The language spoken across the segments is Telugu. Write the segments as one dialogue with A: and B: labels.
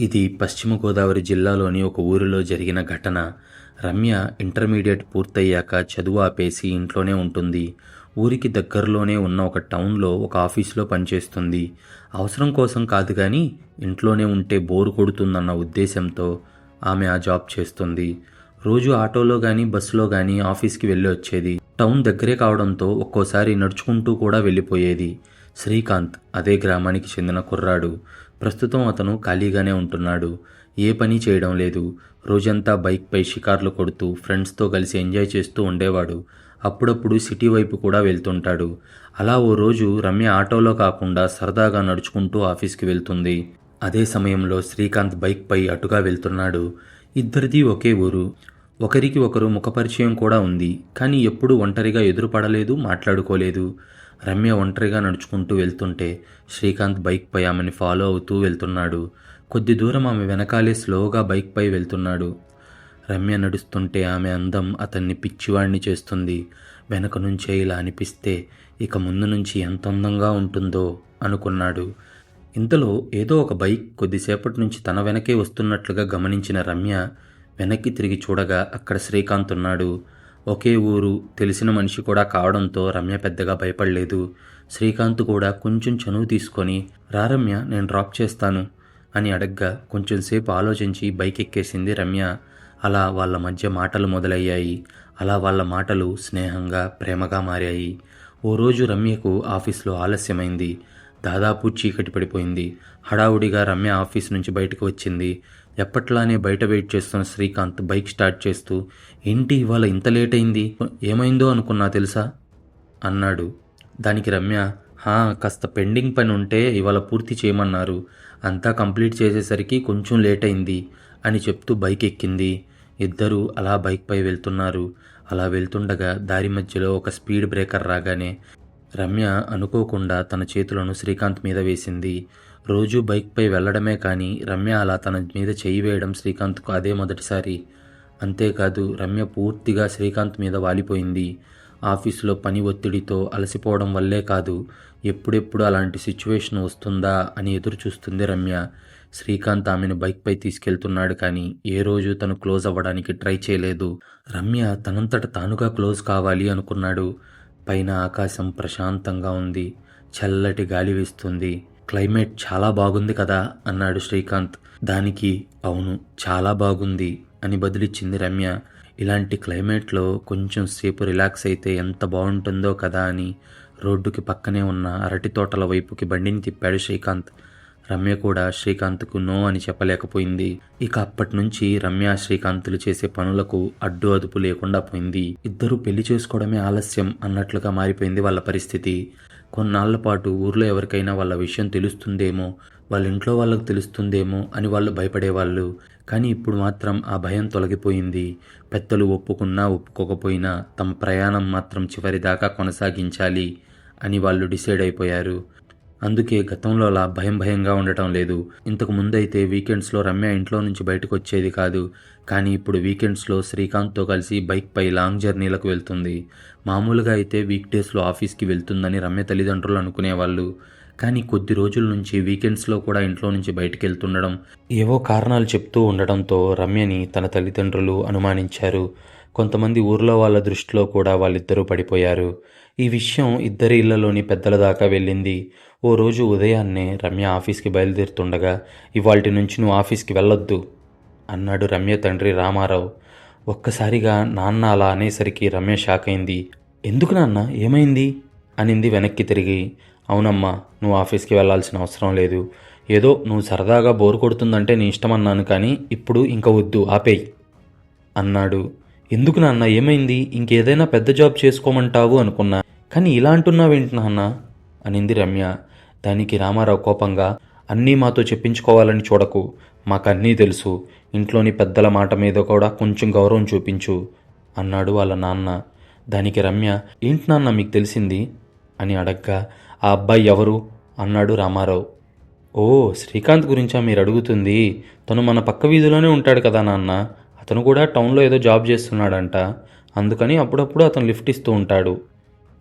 A: ఇది పశ్చిమ గోదావరి జిల్లాలోని ఒక ఊరిలో జరిగిన ఘటన. రమ్య ఇంటర్మీడియట్ పూర్తయ్యాక చదువు ఆపేసి ఇంట్లోనే ఉంటుంది. ఊరికి దగ్గరలోనే ఉన్న ఒక టౌన్లో ఒక ఆఫీస్లో పనిచేస్తుంది. అవసరం కోసం కాదు కానీ ఇంట్లోనే ఉంటే బోరు కొడుతుందన్న ఉద్దేశంతో ఆమె ఆ జాబ్ చేస్తుంది. రోజు ఆటోలో కానీ బస్సులో కానీ ఆఫీస్కి వెళ్ళి వచ్చేది. టౌన్ దగ్గరే కావడంతో ఒక్కోసారి నడుచుకుంటూ కూడా వెళ్ళిపోయేది. శ్రీకాంత్ అదే గ్రామానికి చెందిన కుర్రాడు. ప్రస్తుతం అతను ఖాళీగానే ఉంటున్నాడు. ఏ పని చేయడం లేదు. రోజంతా బైక్పై షికార్లు కొడుతూ ఫ్రెండ్స్తో కలిసి ఎంజాయ్ చేస్తూ ఉండేవాడు. అప్పుడప్పుడు సిటీ వైపు కూడా వెళ్తుంటాడు. అలా ఓ రోజు రమ్య ఆటోలో కాకుండా సరదాగా నడుచుకుంటూ ఆఫీస్కి వెళ్తుంది. అదే సమయంలో శ్రీకాంత్ బైక్పై అటుగా వెళ్తున్నాడు. ఇద్దరిది ఒకే ఊరు. ఒకరికి ఒకరు ముఖపరిచయం కూడా ఉంది. కానీ ఎప్పుడూ ఒంటరిగా ఎదురుపడలేదు మాట్లాడుకోలేదు. రమ్య ఒంటరిగా నడుచుకుంటూ వెళ్తుంటే శ్రీకాంత్ బైక్పై ఆమెని ఫాలో అవుతూ వెళ్తున్నాడు. కొద్ది దూరం ఆమె వెనకాలే స్లోగా బైక్పై వెళ్తున్నాడు. రమ్య నడుస్తుంటే ఆమె అందం అతన్ని పిచ్చివాణ్ణి చేస్తుంది. వెనక నుంచే ఇలా అనిపిస్తే ఇక ముందు నుంచి ఎంత అందంగా ఉంటుందో అనుకున్నాడు. ఇంతలో ఏదో ఒక బైక్ కొద్దిసేపటి నుంచి తన వెనకే వస్తున్నట్లుగా గమనించిన రమ్య వెనక్కి తిరిగి చూడగా అక్కడ శ్రీకాంత్ ఉన్నాడు. ఒకే ఊరు తెలిసిన మనిషి కూడా కావడంతో రమ్య పెద్దగా భయపడలేదు. శ్రీకాంత్ కూడా కొంచెం చనువు తీసుకొని రా రమ్య నేను డ్రాప్ చేస్తాను అని అడగ్గా కొంచెంసేపు ఆలోచించి బైక్ ఎక్కేసింది రమ్య. అలా వాళ్ళ మధ్య మాటలు మొదలయ్యాయి. అలా వాళ్ళ మాటలు స్నేహంగా ప్రేమగా మారాయి. ఓ రోజు రమ్యకు ఆఫీస్లో ఆలస్యమైంది. దాదాపు చీకటి పడిపోయింది. హడావుడిగా రమ్య ఆఫీస్ నుంచి బయటకు వచ్చింది. ఎప్పట్లానే బయట వెయిట్ చేస్తున్న శ్రీకాంత్ బైక్ స్టార్ట్ చేస్తూ ఏంటి ఇవాళ ఇంత లేట్ అయింది? ఏమైందో అనుకున్నా తెలుసా? అన్నాడు. దానికి రమ్య హా కాస్త పెండింగ్ పని ఉంటే ఇవాళ పూర్తి చేయమన్నారు. అంతా కంప్లీట్ చేసేసరికి కొంచెం లేట్ అయింది అని చెప్తూ బైక్ ఎక్కింది. ఇద్దరూ అలా బైక్పై వెళ్తున్నారు. అలా వెళ్తుండగా దారి మధ్యలో ఒక స్పీడ్ బ్రేకర్ రాగానే రమ్య అనుకోకుండా తన చేతులను శ్రీకాంత్ మీద వేసింది. రోజు బైక్పై వెళ్ళడమే కానీ రమ్య అలా తన మీద చేయి వేయడం శ్రీకాంత్కు అదే మొదటిసారి. అంతేకాదు రమ్య పూర్తిగా శ్రీకాంత్ మీద వాలిపోయింది. ఆఫీసులో పని ఒత్తిడితో అలసిపోవడం వల్లే కాదు ఎప్పుడెప్పుడు అలాంటి సిచ్యువేషన్ వస్తుందా అని ఎదురు చూస్తుంది రమ్య. శ్రీకాంత్ ఆమెను బైక్పై తీసుకెళ్తున్నాడు కానీ ఏ రోజు తను క్లోజ్ అవ్వడానికి ట్రై చేయలేదు. రమ్య తనంతట తానుగా క్లోజ్ కావాలి అనుకున్నాడు. పైన ఆకాశం ప్రశాంతంగా ఉంది. చల్లటి గాలి వీస్తుంది. క్లైమేట్ చాలా బాగుంది కదా అన్నాడు శ్రీకాంత్. దానికి అవును చాలా బాగుంది అని బదులిచ్చింది రమ్య. ఇలాంటి క్లైమేట్లో కొంచెం సేపు రిలాక్స్ అయితే ఎంత బాగుంటుందో కదా అని రోడ్డుకి పక్కనే ఉన్న అరటి తోటల వైపుకి బండిని తిప్పాడు శ్రీకాంత్. రమ్య కూడా శ్రీకాంత్కు నో అని చెప్పలేకపోయింది. ఇక అప్పటి నుంచి రమ్య శ్రీకాంతులు చేసే పనులకు అడ్డు అదుపు లేకుండా పోయింది. ఇద్దరు పెళ్ళి చేసుకోవడమే ఆలస్యం అన్నట్లుగా మారిపోయింది వాళ్ళ పరిస్థితి. కొన్నాళ్ళ పాటు ఊర్లో ఎవరికైనా వాళ్ళ విషయం తెలుస్తుందేమో వాళ్ళ ఇంట్లో వాళ్ళకు తెలుస్తుందేమో అని వాళ్ళు భయపడేవాళ్ళు. కానీ ఇప్పుడు మాత్రం ఆ భయం తొలగిపోయింది. పెద్దలు ఒప్పుకున్నా ఒప్పుకోకపోయినా తమ ప్రయాణం మాత్రం చివరిదాకా కొనసాగించాలి అని వాళ్ళు డిసైడ్ అయిపోయారు. అందుకే గతంలో అలా భయం భయంగా ఉండటం లేదు. ఇంతకు ముందైతే వీకెండ్స్లో రమ్య ఇంట్లో నుంచి బయటకు వచ్చేది కాదు. కానీ ఇప్పుడు వీకెండ్స్లో శ్రీకాంత్తో కలిసి బైక్పై లాంగ్ జర్నీలకు వెళ్తుంది. మామూలుగా అయితే వీక్ డేస్లో ఆఫీస్కి వెళ్తుందని రమ్య తల్లిదండ్రులు అనుకునేవాళ్ళు. కానీ కొద్ది రోజుల నుంచి వీకెండ్స్లో కూడా ఇంట్లో నుంచి బయటికి వెళ్తుండడం ఏవో కారణాలు చెప్తూ ఉండడంతో రమ్యని తన తల్లిదండ్రులు అనుమానించారు. కొంతమంది ఊర్లో వాళ్ళ దృష్టిలో కూడా వాళ్ళిద్దరూ పడిపోయారు. ఈ విషయం ఇద్దరి ఇళ్ళలోని పెద్దల దాకా వెళ్ళింది. ఓ రోజు ఉదయాన్నే రమ్య ఆఫీస్కి బయలుదేరుతుండగా ఇవాల్టి నుంచి నువ్వు ఆఫీస్కి వెళ్ళొద్దు అన్నాడు రమ్య తండ్రి రామారావు. ఒక్కసారిగా నాన్న అలా అనేసరికి రమ్య షాక్ అయింది. ఎందుకు నాన్న? ఏమైంది? అనింది వెనక్కి తిరిగి. అవునమ్మా నువ్వు ఆఫీస్కి వెళ్ళాల్సిన అవసరం లేదు. ఏదో నువ్వు సరదాగా బోరు కొడుతుందంటే నీ ఇష్టం అన్నాను కానీ ఇప్పుడు ఇంక వద్దు ఆపేయి అన్నాడు. ఎందుకు నాన్న ఏమైంది? ఇంకేదైనా పెద్ద జాబ్ చేసుకోమంటావు అనుకున్నా. కానీ ఇలా అంటున్నావేంటి నాన్న? అనింది రమ్య. దానికి రామారావు కోపంగా అన్నీ మాతో చెప్పించుకోవాలని చూడకు. మాకన్నీ తెలుసు. ఇంట్లోని పెద్దల మాట మీద కూడా కొంచెం గౌరవం చూపించు అన్నాడు వాళ్ళ నాన్న. దానికి రమ్య ఏంటి నాన్న మీకు తెలిసింది? అని అడగ్గా ఆ అబ్బాయి ఎవరు? అన్నాడు రామారావు. ఓ శ్రీకాంత్ గురించా మీరు అడుగుతుంది? తను మన పక్క వీధిలోనే ఉంటాడు కదా నాన్న. అతను కూడా టౌన్లో ఏదో జాబ్ చేస్తున్నాడంట. అందుకని అప్పుడప్పుడు అతను లిఫ్ట్ ఇస్తూ ఉంటాడు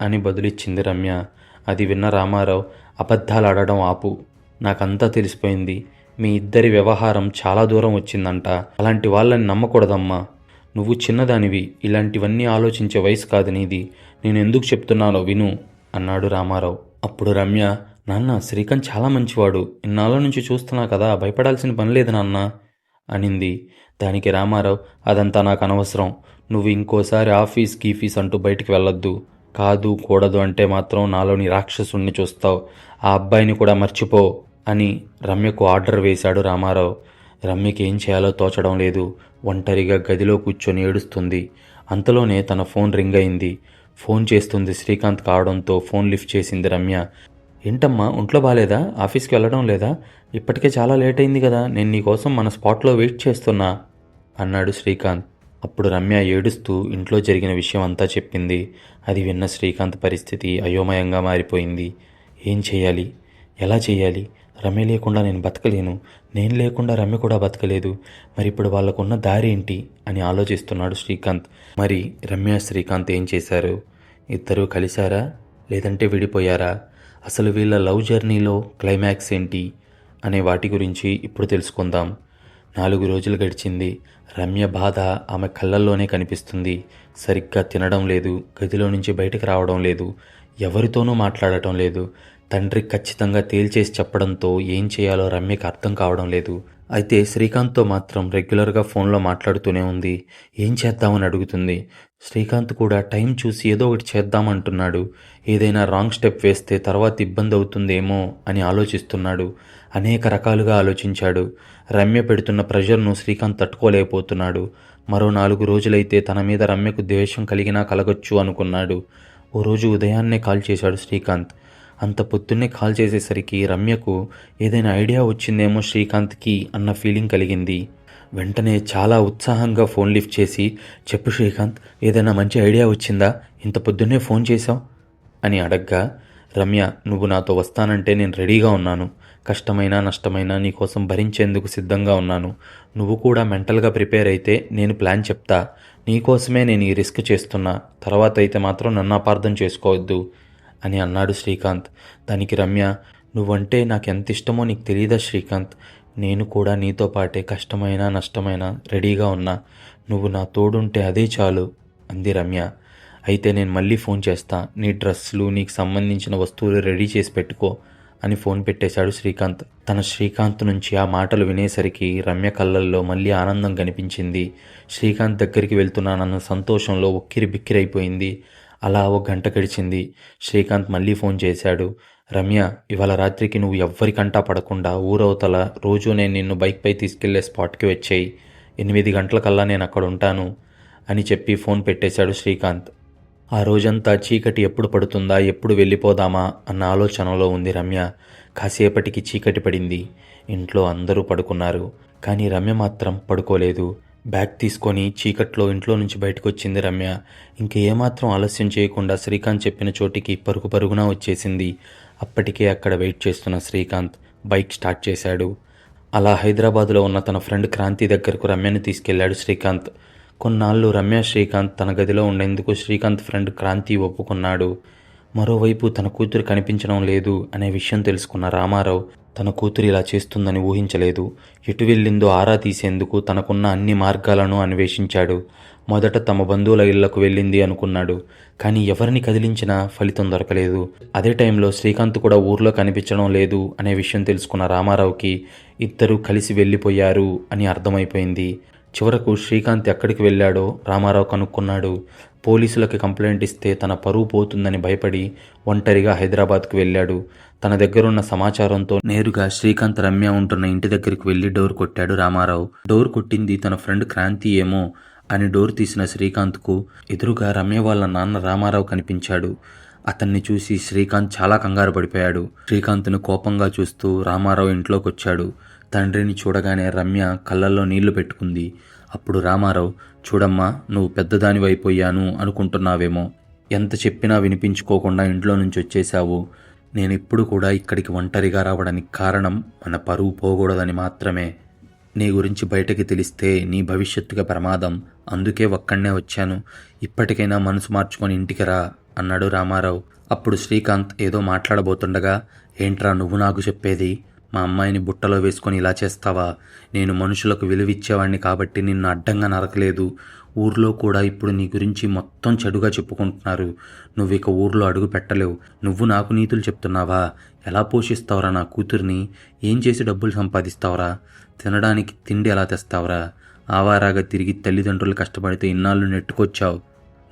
A: అని బదులిచ్చింది రమ్య. అది విన్న రామారావు అబద్ధాలు ఆడడం ఆపు. నాకంతా తెలిసిపోయింది. మీ ఇద్దరి వ్యవహారం చాలా దూరం వచ్చిందంట. అలాంటి వాళ్ళని నమ్మకూడదమ్మా. నువ్వు చిన్నదానివి. ఇలాంటివన్నీ ఆలోచించే వయసు కాదు నీది. నేను ఎందుకు చెప్తున్నానో విను అన్నాడు రామారావు. అప్పుడు రమ్య నాన్న శ్రీకాంత్ చాలా మంచివాడు. ఇన్నాళ్ళ నుంచి చూస్తున్నా కదా భయపడాల్సిన పని లేదు నాన్న. అనింది. దానికి రామారావు అదంతా నాకు అనవసరం. నువ్వు ఇంకోసారి ఆఫీస్ కీఫీస్ అంటూ బయటికి వెళ్ళొద్దు. కాదు కూడదు అంటే మాత్రం నాలోని రాక్షసుణ్ణి చూస్తావు. ఆ అబ్బాయిని కూడా మర్చిపో అని రమ్యకు ఆర్డర్ వేశాడు రామారావు. రమ్యకి ఏం చేయాలో తోచడం లేదు. ఒంటరిగా గదిలో కూర్చొని ఏడుస్తుంది. అంతలోనే తన ఫోన్ రింగ్ అయింది. ఫోన్ చేస్తుంది శ్రీకాంత్ కావడంతో ఫోన్ లిఫ్ట్ చేసింది రమ్య. ఏంటమ్మా ఒంట్లో బాగాలేదా ఆఫీస్కి వెళ్ళడం లేదా? ఇప్పటికే చాలా లేట్ అయింది కదా నేను నీకోసం మన స్పాట్లో వెయిట్ చేస్తున్నా అన్నాడు శ్రీకాంత్. అప్పుడు రమ్య ఏడుస్తూ ఇంట్లో జరిగిన విషయం అంతా చెప్పింది. అది విన్న శ్రీకాంత్ పరిస్థితి అయోమయంగా మారిపోయింది. ఏం చేయాలి? ఎలా చేయాలి? రమ్య లేకుండా నేను బతకలేను. నేను లేకుండా రమ్య కూడా బతకలేదు. మరి ఇప్పుడు వాళ్ళకున్న దారి ఏంటి? అని ఆలోచిస్తున్నాడు శ్రీకాంత్. మరి రమ్య శ్రీకాంత్ ఏం చేశారు? ఇద్దరూ కలిశారా? లేదంటే విడిపోయారా? అసలు వీళ్ళ లవ్ జర్నీలో క్లైమాక్స్ ఏంటి అనే వాటి గురించి ఇప్పుడు తెలుసుకుందాం. నాలుగు రోజులు గడిచింది. రమ్య బాధ ఆమె కళ్ళల్లోనే కనిపిస్తుంది. సరిగ్గా తినడం లేదు. గదిలో నుంచి బయటకు రావడం లేదు. ఎవరితోనూ మాట్లాడటం లేదు. తండ్రి ఖచ్చితంగా తేల్చేసి చెప్పడంతో ఏం చేయాలో రమ్యకు అర్థం కావడం లేదు. అయితే శ్రీకాంత్తో మాత్రం రెగ్యులర్గా ఫోన్లో మాట్లాడుతూనే ఉంది. ఏం చేద్దామని అడుగుతుంది. శ్రీకాంత్ కూడా టైం చూసి ఏదో ఒకటి చేద్దామంటున్నాడు. ఏదైనా రాంగ్ స్టెప్ వేస్తే తర్వాత ఇబ్బంది అవుతుందేమో అని ఆలోచిస్తున్నాడు. అనేక రకాలుగా ఆలోచించాడు. రమ్య పెడుతున్న ప్రెషర్ను శ్రీకాంత్ తట్టుకోలేకపోతున్నాడు. మరో నాలుగు రోజులైతే తన మీద రమ్యకు ద్వేషం కలిగినా కలగొచ్చు అనుకున్నాడు. ఓ రోజు ఉదయాన్నే కాల్ చేశాడు శ్రీకాంత్. అంత పొద్దున్నే కాల్ చేసేసరికి రమ్యకు ఏదైనా ఐడియా వచ్చిందేమో శ్రీకాంత్కి అన్న ఫీలింగ్ కలిగింది. వెంటనే చాలా ఉత్సాహంగా ఫోన్ లిఫ్ట్ చేసి చెప్పు శ్రీకాంత్ ఏదైనా మంచి ఐడియా వచ్చిందా? ఇంత పొద్దున్నే ఫోన్ చేశావు? అని అడగ్గా రమ్య నువ్వు నాతో వస్తానంటే నేను రెడీగా ఉన్నాను. కష్టమైనా నష్టమైనా నీకోసం భరించేందుకు సిద్ధంగా ఉన్నాను. నువ్వు కూడా మెంటల్గా ప్రిపేర్ అయితే నేను ప్లాన్ చెప్తా. నీకోసమే నేను ఈ రిస్క్ చేస్తున్నా. తర్వాత అయితే మాత్రం నన్ను అపార్థం చేసుకోవద్దు. అని అన్నాడు శ్రీకాంత్. దానికి రమ్య నువ్వంటే నాకు ఎంత ఇష్టమో నీకు తెలియదా శ్రీకాంత్. నేను కూడా నీతో పాటే కష్టమైనా నష్టమైనా రెడీగా ఉన్నా. నువ్వు నా తోడుంటే అదే చాలు అంది రమ్య. అయితే నేను మళ్ళీ ఫోన్ చేస్తా. నీ డ్రెస్సులు నీకు సంబంధించిన వస్తువులు రెడీ చేసి పెట్టుకో అని ఫోన్ పెట్టేశాడు శ్రీకాంత్. తన శ్రీకాంత్ నుంచి ఆ మాటలు వినేసరికి రమ్య కళ్ళల్లో మళ్ళీ ఆనందం కనిపించింది. శ్రీకాంత్ దగ్గరికి వెళ్తున్నానన్న సంతోషంలో ఉక్కిరి బిక్కిరైపోయింది అలా ఒక గంట గడిచింది. శ్రీకాంత్ మళ్ళీ ఫోన్ చేశాడు. రమ్య ఇవాళ రాత్రికి నువ్వు ఎవ్వరికంటా పడకుండా ఊరవతల రోజు నేను నిన్ను బైక్పై తీసుకెళ్ళే స్పాట్కి వచ్చేయి. ఎనిమిది గంటలకల్లా నేను అక్కడ ఉంటాను అని చెప్పి ఫోన్ పెట్టేశాడు శ్రీకాంత్. ఆ రోజంతా చీకటి ఎప్పుడు పడుతుందా ఎప్పుడు వెళ్ళిపోదామా అన్న ఆలోచనలో ఉంది రమ్య. కాసేపటికి చీకటి పడింది. ఇంట్లో అందరూ పడుకున్నారు. కానీ రమ్య మాత్రం పడుకోలేదు. బ్యాగ్ తీసుకొని చీకట్లో ఇంట్లో నుంచి బయటకు వచ్చింది రమ్య. ఇంక ఏమాత్రం ఆలస్యం చేయకుండా శ్రీకాంత్ చెప్పిన చోటికి పరుగు పరుగున వచ్చేసింది. అప్పటికే అక్కడ వెయిట్ చేస్తున్న శ్రీకాంత్ బైక్ స్టార్ట్ చేశాడు. అలా హైదరాబాద్లో ఉన్న తన ఫ్రెండ్ క్రాంతి దగ్గరకు రమ్యను తీసుకెళ్ళాడు శ్రీకాంత్. కొన్నాళ్ళు రమ్య శ్రీకాంత్ తన గదిలో ఉండేందుకు శ్రీకాంత్ ఫ్రెండ్ క్రాంతి ఒప్పుకున్నాడు. మరోవైపు తన కూతురు కనిపించడం లేదు అనే విషయం తెలుసుకున్న రామారావు తన కూతురు ఇలా చేస్తుందని ఊహించలేదు. ఎటు వెళ్ళిందో ఆరా తీసేందుకు తనకున్న అన్ని మార్గాలను అన్వేషించాడు. మొదట తమ బంధువుల ఇళ్ళకు వెళ్ళింది అనుకున్నాడు. కానీ ఎవరిని కదిలించినా ఫలితం దొరకలేదు. అదే టైంలో శ్రీకాంత్ కూడా ఊర్లో కనిపించడం లేదు అనే విషయం తెలుసుకున్న రామారావుకి ఇద్దరూ కలిసి వెళ్ళిపోయారు అని అర్థమైపోయింది. చివరకు శ్రీకాంత్ ఎక్కడికి వెళ్ళాడో రామారావు కనుక్కున్నాడు. పోలీసులకు కంప్లైంట్ ఇస్తే తన పరువు పోతుందని భయపడి ఒంటరిగా హైదరాబాద్కు వెళ్ళాడు. తన దగ్గరున్న సమాచారంతో నేరుగా శ్రీకాంత్ రమ్య ఉంటున్న ఇంటి దగ్గరికి వెళ్ళి డోర్ కొట్టాడు రామారావు. డోర్ కొట్టింది తన ఫ్రెండ్ క్రాంతి ఏమో అని డోర్ తీసిన శ్రీకాంత్కు ఎదురుగా రమ్య వాళ్ళ నాన్న రామారావు కనిపించాడు. అతన్ని చూసి శ్రీకాంత్ చాలా కంగారు పడిపోయాడు. శ్రీకాంత్ను కోపంగా చూస్తూ రామారావు ఇంట్లోకి వచ్చాడు తండ్రిని చూడగానే రమ్య కళ్ళల్లో నీళ్ళు పెట్టుకుంది. అప్పుడు రామారావు చూడమ్మా నువ్వు పెద్దదానివైపోయాను అనుకుంటున్నావేమో. ఎంత చెప్పినా వినిపించుకోకుండా ఇంట్లో నుంచి వచ్చేశావు. నేను ఇప్పుడు కూడా ఇక్కడికి ఒంటరిగా రావడానికి కారణం మన పరువు పోకూడదని మాత్రమే. నీ గురించి బయటకి తెలిస్తే నీ భవిష్యత్తుగా ప్రమాదం. అందుకే ఒక్కడనే వచ్చాను. ఇప్పటికైనా మనసు మార్చుకొని ఇంటికి రా అన్నాడు రామారావు. అప్పుడు శ్రీకాంత్ ఏదో మాట్లాడబోతుండగా ఏంట్రా నువ్వు నాకు చెప్పేది? మా అమ్మాయిని బుట్టలో వేసుకొని ఇలా చేస్తావా? నేను మనుషులకు విలువిచ్చేవాడిని కాబట్టి నిన్ను అడ్డంగా నరకలేదు. ఊర్లో కూడా ఇప్పుడు నీ గురించి మొత్తం చెడుగా చెప్పుకుంటున్నారు. నువ్వు ఇక ఊర్లో అడుగు పెట్టలేవు. నువ్వు నాకు నీతులు చెప్తున్నావా? ఎలా పోషిస్తావురా నా కూతుర్ని? ఏం చేసి డబ్బులు సంపాదిస్తావురా? తినడానికి తిండి ఎలా తెస్తావురా? ఆవారాగా తిరిగి తల్లిదండ్రులు కష్టపడితే ఇన్నాళ్ళు నెట్టుకొచ్చావు.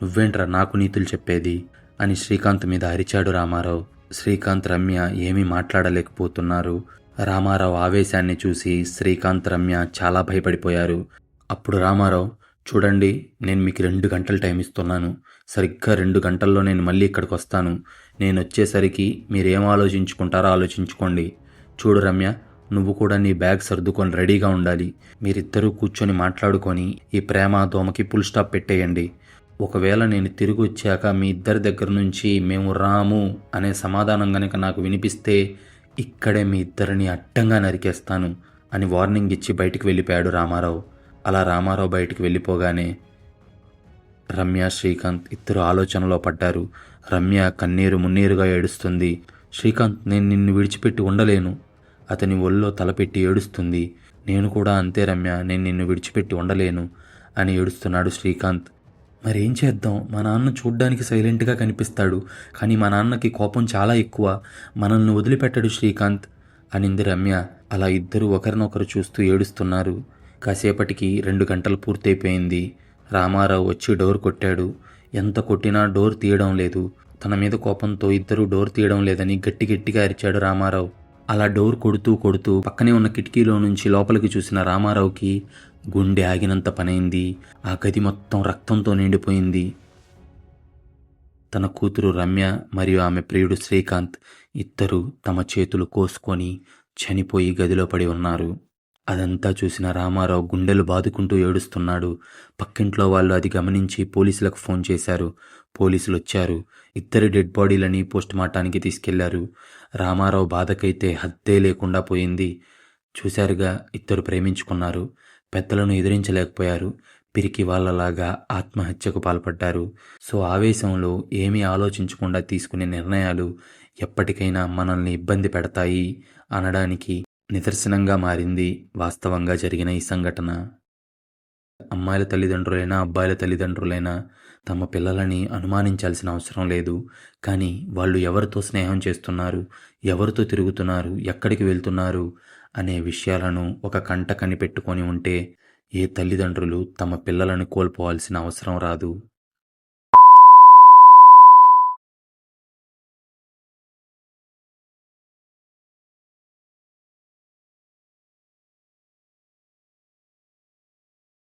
A: నువ్వేంట్రా నాకు నీతులు చెప్పేది? అని శ్రీకాంత్ మీద అరిచాడు రామారావు. శ్రీకాంత్ రమ్య ఏమీ మాట్లాడలేకపోతున్నారు. రామారావు ఆవేశాన్ని చూసి శ్రీకాంత్ రమ్య చాలా భయపడిపోయారు. అప్పుడు రామారావు చూడండి నేను మీకు రెండు గంటలు టైం ఇస్తున్నాను. సరిగ్గా రెండు గంటల్లో నేను మళ్ళీ ఇక్కడికి వస్తాను. నేను వచ్చేసరికి మీరేం ఆలోచించుకుంటారో ఆలోచించుకోండి. చూడు రమ్య నువ్వు కూడా నీ బ్యాగ్ సర్దుకొని రెడీగా ఉండాలి. మీరిద్దరూ కూర్చొని మాట్లాడుకొని ఈ ప్రేమ దోమకి ఫుల్ స్టాప్ పెట్టేయండి. ఒకవేళ నేను తిరిగి వచ్చాక మీ ఇద్దరి దగ్గర నుంచి మేము రాము అనే సమాధానం గనక నాకు వినిపిస్తే ఇక్కడే మీ ఇద్దరిని అడ్డంగా నరికేస్తాను అని వార్నింగ్ ఇచ్చి బయటికి వెళ్ళిపోయాడు రామారావు. అలా రామారావు బయటికి వెళ్ళిపోగానే రమ్య శ్రీకాంత్ ఇద్దరు ఆలోచనలో పడ్డారు. రమ్య కన్నీరు మున్నీరుగా ఏడుస్తుంది. శ్రీకాంత్ నేను నిన్ను విడిచిపెట్టి ఉండలేను. అతని ఒళ్ళో తలపెట్టి ఏడుస్తుంది. నేను కూడా అంతే రమ్య నేను నిన్ను విడిచిపెట్టి ఉండలేను అని ఏడుస్తున్నాడు శ్రీకాంత్. మరేం చేద్దాం? మా నాన్న చూడ్డానికి సైలెంట్గా కనిపిస్తాడు. కానీ మా నాన్నకి కోపం చాలా ఎక్కువ. మనల్ని వదిలిపెట్టడు శ్రీకాంత్. అనింది రమ్య. అలా ఇద్దరు ఒకరినొకరు చూస్తూ ఏడుస్తున్నారు. కాసేపటికి రెండు గంటలు పూర్తయిపోయింది. రామారావు వచ్చి డోర్ కొట్టాడు. ఎంత కొట్టినా డోర్ తీయడం లేదు. తన మీద కోపంతో ఇద్దరు డోర్ తీయడం లేదని గట్టి గట్టిగా అరిచాడు రామారావు. అలా డోర్ కొడుతూ కొడుతూ పక్కనే ఉన్న కిటికీలో నుంచి లోపలికి చూసిన రామారావుకి గుండె ఆగినంత పనైంది. ఆ గది మొత్తం రక్తంతో నిండిపోయింది. తన కూతురు రమ్య మరియు ఆమె ప్రియుడు శ్రీకాంత్ ఇద్దరు తమ చేతులు కోసుకొని చనిపోయి గదిలో పడి ఉన్నారు. అదంతా చూసిన రామారావు గుండెలు బాదుకుంటూ ఏడుస్తున్నాడు. పక్కింట్లో వాళ్ళు అది గమనించి పోలీసులకు ఫోన్ చేశారు. పోలీసులు వచ్చారు ఇద్దరి డెడ్ బాడీలని పోస్టుమార్టానికి తీసుకెళ్ళారు. రామారావు బాధకైతే హద్దే లేకుండా పోయింది. చూశారుగా ఇద్దరు ప్రేమించుకున్నారు. పెద్దలను ఎదిరించలేకపోయారు. పిరికి వాళ్ళలాగా ఆత్మహత్యకు పాల్పడ్డారు. సో ఆవేశంలో ఏమీ ఆలోచించకుండా తీసుకునే నిర్ణయాలు ఎప్పటికైనా మనల్ని ఇబ్బంది పెడతాయి అనడానికి నిదర్శనంగా మారింది వాస్తవంగా జరిగిన ఈ సంఘటన. అమ్మాయిల తల్లిదండ్రులైనా అబ్బాయిల తల్లిదండ్రులైనా తమ పిల్లలని అనుమానించాల్సిన అవసరం లేదు. కానీ వాళ్ళు ఎవరితో స్నేహం చేస్తున్నారు? ఎవరితో తిరుగుతున్నారు? ఎక్కడికి వెళ్తున్నారు? అనే విషయాలను ఒక కంట కనిపెట్టుకొని ఉంటే ఏ తల్లిదండ్రులు తమ పిల్లలను కోల్పోవాల్సిన అవసరం రాదు.